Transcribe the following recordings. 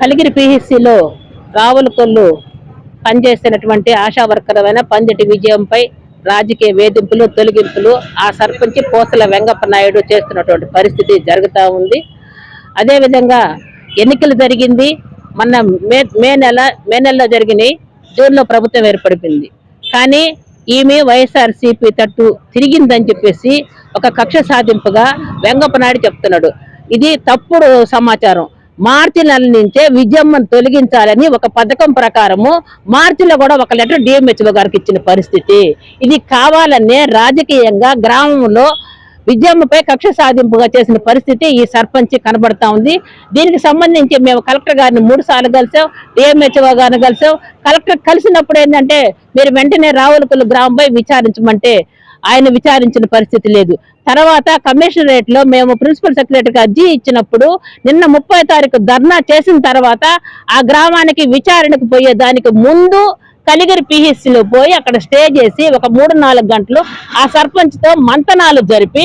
కలిగిరి పిహెచ్సిలో రావుల కొల్లు పనిచేస్తున్నటువంటి ఆశా వర్కర్ అయిన పందిటి విజయంపై రాజకీయ వేధింపులు తొలగింపులు ఆ సర్పంచ్ పోసల వెంగప్ప నాయుడు చేస్తున్నటువంటి పరిస్థితి జరుగుతూ ఉంది. అదేవిధంగా ఎన్నికలు జరిగింది. మొన్న మే మే నెల మే నెలలో జరిగినాయి. జూన్లో ప్రభుత్వం ఏర్పడిపోయింది. కానీ ఈమె వైఎస్ఆర్సీపీ తట్టు తిరిగిందని చెప్పేసి ఒక కక్ష సాధింపుగా వెంగప్ప నాయుడు చెప్తున్నాడు. ఇది తప్పుడు సమాచారం. మార్చి నెల నుంచే విజయమ్మను తొలగించాలని ఒక పథకం ప్రకారము మార్చిలో కూడా ఒక లెటర్ డిఎంహెచ్ఓ గారికి ఇచ్చిన పరిస్థితి. ఇది కావాలనే రాజకీయంగా గ్రామంలో విజయమ్మపై కక్ష సాధింపుగా చేసిన పరిస్థితి ఈ సర్పంచ్ కనబడతా ఉంది. దీనికి సంబంధించి మేము కలెక్టర్ గారిని మూడు సార్లు కలిసాం డిఎంహెచ్ఓ గారిని కలిసాం. కలెక్టర్ కలిసినప్పుడు ఏంటంటే మీరు వెంటనే రావులకులు గ్రామంపై విచారించమంటే ఆయన విచారించిన పరిస్థితి లేదు. తర్వాత కమిషనరేట్లో మేము ప్రిన్సిపల్ సెక్రటరీకి అర్జీ ఇచ్చినప్పుడు నిన్న ముప్పై తారీఖు ధర్నా చేసిన తర్వాత ఆ గ్రామానికి విచారణకు పోయే దానికి ముందు కలిగిరి పిహెచ్సిలో పోయి అక్కడ స్టే చేసి ఒక మూడు నాలుగు గంటలు ఆ సర్పంచ్తో మంతనాలు జరిపి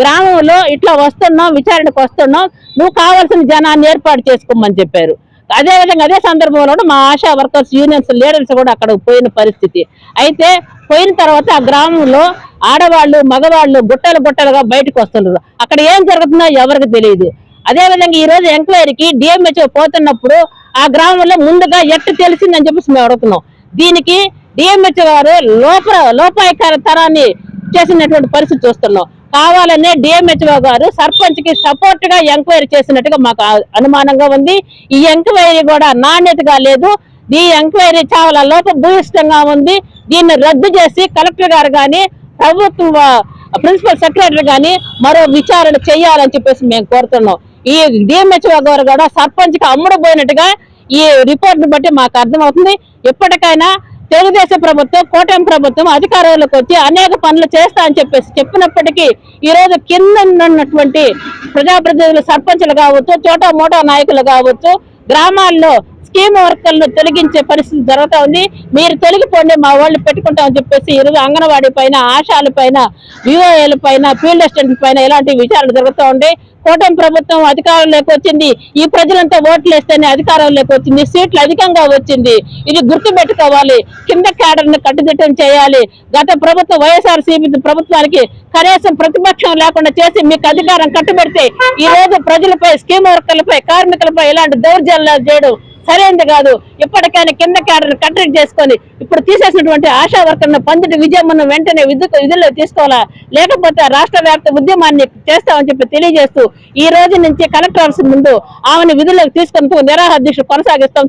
గ్రామంలో ఇట్లా వస్తున్నాం విచారణకు వస్తున్నాం నువ్వు కావాల్సిన జనాన్ని ఏర్పాటు చేసుకోమని చెప్పారు. అదే విధంగా అదే సందర్భంలో కూడా మా ఆశా వర్కర్స్ యూనియన్స్ లీడర్స్ కూడా అక్కడ పోయిన పరిస్థితి. అయితే పోయిన తర్వాత ఆ గ్రామంలో ఆడవాళ్ళు మగవాళ్ళు గుట్టలు గుట్టలుగా బయటకు వస్తున్నారు. అక్కడ ఏం జరుగుతుందో ఎవరికి తెలియదు. అదే విధంగా ఈ రోజు ఎంక్వైరీకి డిఎంహెచ్ఓ పోతున్నప్పుడు ఆ గ్రామంలో ముందుగా ఎట్టు తెలిసిందని చెప్పేసి మేము అడుగుతున్నాం. దీనికి డిఎంహెచ్ఓ గారు లోప లోపాయకార తరాన్ని చేసినటువంటి పరిస్థితి చూస్తున్నాం. కావాలనే డిఎంహెచ్ఓ గారు సర్పంచ్కి సపోర్ట్గా ఎంక్వైరీ చేసినట్టుగా మాకు అనుమానంగా ఉంది. ఈ ఎంక్వైరీ కూడా నాణ్యతగా లేదు. ఈ ఎంక్వైరీ చాలా లోపభూయిష్టంగా ఉంది. దీన్ని రద్దు చేసి కలెక్టర్ గారు కానీ ప్రభుత్వ ప్రిన్సిపల్ సెక్రటరీ కానీ మరో విచారణ చేయాలని చెప్పేసి మేము కోరుతున్నాం. ఈ డిఎంహెచ్ఓ గారు కూడా సర్పంచ్కి అమ్ముడు పోయినట్టుగా ఈ రిపోర్ట్ బట్టి మాకు అర్థమవుతుంది. ఎప్పటికైనా తెలుగుదేశం ప్రభుత్వం కూటమి ప్రభుత్వం అధికారంలోకి వచ్చి అనేక పనులు చేస్తా అని చెప్పేసి చెప్పినప్పటికీ ఈరోజు కింద ఉన్నటువంటి ప్రజాప్రతినిధులు సర్పంచులు కావచ్చు చోటా మోటా నాయకులు కావచ్చు గ్రామాల్లో స్కీమ్ వర్కర్లను తొలగించే పరిస్థితి జరుగుతా ఉంది. మీరు తొలగిపోండి మా వాళ్ళు పెట్టుకుంటామని చెప్పేసి ఈరోజు అంగన్వాడీ పైన ఆశాల పైన వివోఏల పైన ఫీల్డ్ అసిస్టెంట్ పైన ఇలాంటి విచారణ జరుగుతూ ఉంది. కూటమి ప్రభుత్వం అధికారంలోకి వచ్చింది. ఈ ప్రజలంతా ఓట్లు వేస్తేనే అధికారంలోకి వచ్చింది. సీట్లు అధికంగా వచ్చింది. ఇది గుర్తు పెట్టుకోవాలి కింద క్యాడర్ను కట్టుదిట్టం చేయాలి. గత ప్రభుత్వం వైఎస్ఆర్ ప్రభుత్వానికి కనీసం ప్రతిపక్షం లేకుండా చేసి మీకు అధికారం కట్టుబెడితే ఈ రోజు ప్రజలపై స్కీమ్ వర్కర్లపై కార్మికులపై ఇలాంటి దౌర్జన్యాలు చేయడం సరైనది కాదు. ఇప్పటికైనా కింద క్యాడర్ కట్టడి చేసుకొని ఇప్పుడు తీసేసినటువంటి ఆశా వర్కర్ను పందిటి విజయమ్మను వెంటనే విద్యుత్ విధుల్లో తీసుకోవాలా? లేకపోతే రాష్ట్ర వ్యాప్త ఉద్యమాన్ని చేస్తామని చెప్పి తెలియజేస్తూ ఈ రోజు నుంచి కలెక్టర్ ముందు ఆమెను విధుల్లోకి తీసుకుని నిరాహార దీక్ష కొనసాగిస్తాం.